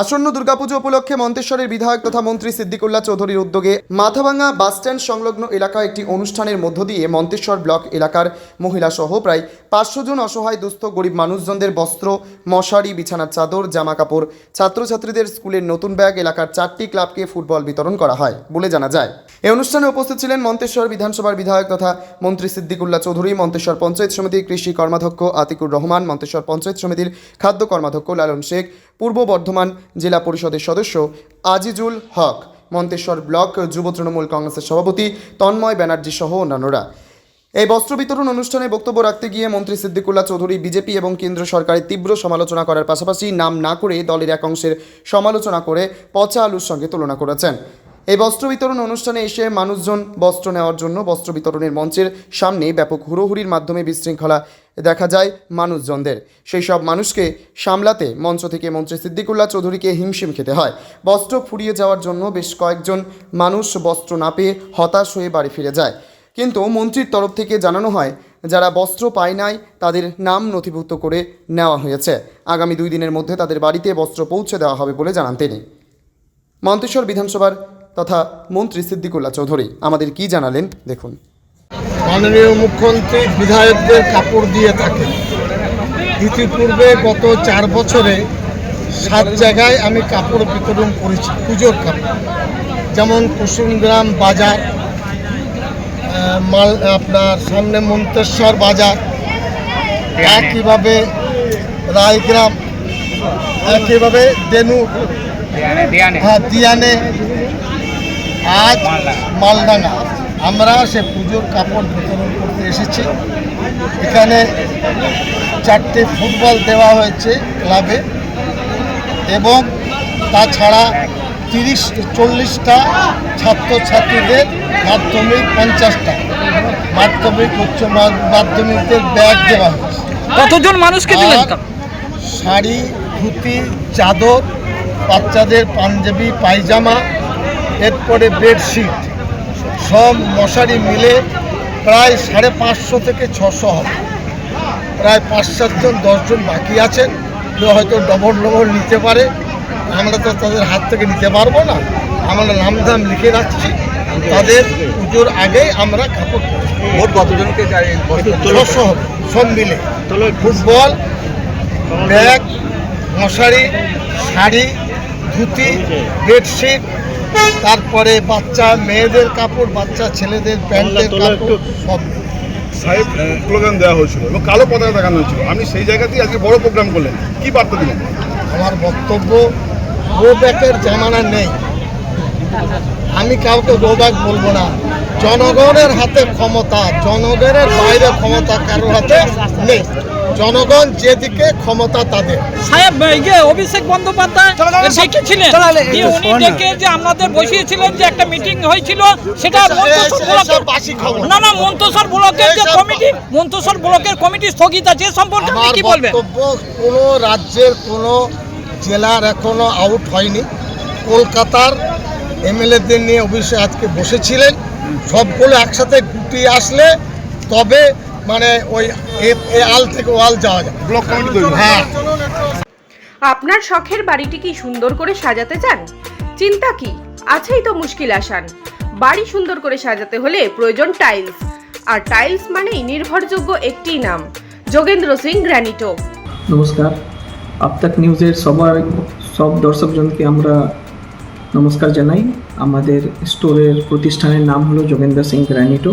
আসন্ন দুর্গাপুজো উপলক্ষে মন্তেশ্বরের বিধায়ক তথা মন্ত্রী সিদ্দিকুল্লাহ চৌধুরীর উদ্যোগে মাথাভাঙা বাসস্ট্যান্ড সংলগ্ন এলাকায় একটি অনুষ্ঠানের মধ্য দিয়ে মন্তেশ্বর ব্লক এলাকার মহিলা সহ প্রায় পাঁচশো জন অসহায়, দুস্থ, গরিব মানুষজনদের বস্ত্র, মশারি, বিছানার চাদর জামা কাপড় ছাত্রছাত্রীদের স্কুলের নতুন ব্যাগ, এলাকার চারটি ক্লাবকে ফুটবল বিতরণ করা হয় বলে জানা যায়। এই অনুষ্ঠানে উপস্থিত ছিলেন মন্তেশ্বর বিধানসভার বিধায়ক তথা মন্ত্রী সিদ্দিকুল্লাহ চৌধুরী, মন্তেশ্বর পঞ্চায়েত সমিতির কৃষি কর্মাধ্যক্ষ আতিকুর রহমান, মন্তেশ্বর পঞ্চায়েত সমিতির খাদ্য কর্মাধ্যক্ষ লালন শেখ, পূর্ব বর্ধমান জেলা পরিষদের সদস্য আজিজুল হক, মন্তেশ্বর ব্লক যুব তৃণমূল কংগ্রেসের সভাপতি তন্ময় ব্যানার্জি সহ অন্যান্যরা। এই বস্ত্র বিতরণ অনুষ্ঠানে বক্তব্য রাখতে গিয়ে মন্ত্রী সিদ্দিকুল্লাহ চৌধুরী, বিজেপি এবং কেন্দ্র সরকারের তীব্র সমালোচনা করার পাশাপাশি নাম না করে দলের এক অংশের সমালোচনা করে পচা আলুর সঙ্গে তুলনা করেছেন। এই বস্ত্র বিতরণ অনুষ্ঠানে এসে মানুষজন বস্ত্র নেওয়ার জন্য বস্ত্র বিতরণের মঞ্চের সামনে ব্যাপক হুড়োহুড়ির মাধ্যমে বিশৃঙ্খলা দেখা যায় মানুষজনদের। সেই সব মানুষকে সামলাতে মঞ্চ থেকে মন্ত্রী সিদ্দিকুল্লাহ চৌধুরীকে হিমশিম খেতে হয়। বস্ত্র ফুরিয়ে যাওয়ার জন্য বেশ কয়েকজন মানুষ বস্ত্র না পেয়ে হতাশ হয়ে বাড়ি ফিরে যায়। কিন্তু মন্ত্রীর তরফ থেকে জানানো হয়, যারা বস্ত্র পায় নাই, তাদের নাম নথিভুক্ত করে নেওয়া হয়েছে। আগামী দুই দিনের মধ্যে তাদের বাড়িতে বস্ত্র পৌঁছে দেওয়া হবে বলে জানান তিনি। মন্তেশ্বর বিধানসভার তথা মন্ত্রী সিদ্দিকুল্লাহ চৌধুরী। আমাদের কি জানালেন দেখুন। মাননীয় মুখ্যমন্ত্রী বিধায়কদের কাপড় দিয়ে থাকেন। ইতিপূর্বে গত চার বছরে সাত জায়গায় আমি কাপড় বিতরণ করেছি পুজোর কাপড়। যেমন কুসুমগ্রাম বাজার মাল আপনার সামনে মন্তেশ্বর বাজার একইভাবে রায়গ্রাম একইভাবে দেনু হ্যাঁ দিয়ানে। আজ মালডাঙ্গা। আমরা সে পুজোর কাপড় বিতরণ করতে এসেছি। এখানে চারটে ফুটবল দেওয়া হয়েছে ক্লাবে এবং তাছাড়া তিরিশ চল্লিশটা ছাত্রছাত্রীদের মাধ্যমিক পঞ্চাশটা মাধ্যমিক উচ্চ মাধ্যমিকদের ব্যাগ দেওয়া হয়েছে। কতজন মানুষকে দিলেন? শাড়ি ধুতি চাদর বাচ্চাদের পাঞ্জাবি পায়জামা এরপরে বেডশিট। সব মশারি মিলে প্রায় সাড়ে পাঁচশো থেকে ছশো হবে। প্রায় পাঁচ সাতজন দশজন বাকি আছেন। কেউ হয়তো ডবল ডবল নিতে পারে। আমরা তো তাদের হাত থেকে নিতে পারব না। আমরা নামধাম লিখে রাখছি। তাদের পুজোর আগেই আমরা কাপড়। কতজনকে ছশো হবে। সব মিলে। ফুটবল ব্যাগ মশারি শাড়ি ধুতি বেডশিট তারপরে বাচ্চা মেয়েদের কাপড় বাচ্চা ছেলেদের প্যান্টের কাপড় সব। সাহেব স্লোগান দেওয়া হয়েছিল এবং কালো পতাকা দেখানো হয়েছিল। আপনি সেই জায়গাতেই আজকে বড় প্রোগ্রাম করলেন। কি বার্তা দিলেন? আমার বক্তব্য গো ব্যাকের জামানা নেই। আমি কাউকে গো ব্যাক বলব না। জনগণের হাতে ক্ষমতা জনগণের বাইরে ক্ষমতা কারোর হাতে নেই। জনগণ যেদিকে ক্ষমতা তাদের। সাহেব ইয়ে অভিষেক বন্দ্যোপাধ্যায় দিয়ে উনি ডেকে যে আপনাদের বসিয়েছিলেন যে একটা মিটিং হয়েছিল সেটা না না মন্তসর ব্লকের যে কমিটি মন্তসর ব্লকের কমিটি স্থগিত আছে এ সম্পর্কে আপনি কি বলবেন? কোনো রাজ্যের কোনো জেলার এখনও আউট হয়নি। কলকাতার এমএলএদের নিয়ে অবশ্যই আজকে বসেছিলেন। সবগুলো একসাথে গুটিয়ে আসলে তবে মানে ওই এ- আল থেকে ওয়াল যাওয়া যায়। ব্লক কমিটি হ্যাঁ। আপনার শখের বাড়িটি কি সুন্দর করে সাজাতে চান? চিন্তা কি? আছেই তো মুশকিল আসান। বাড়ি সুন্দর করে সাজাতে হলে প্রয়োজন টাইলস। আর টাইলস মানেই নির্ভরযোগ্য একটি নাম। যোগেন্দ্র সিং গ্র্যানিটো। নমস্কার। আপতাক নিউজের সবার সব দর্শকজনকে আমরা নমস্কার জানাই। আমাদের স্টোরের প্রতিষ্ঠানের নাম হলো যোগেন্দ্র সিং গ্র্যানিটো।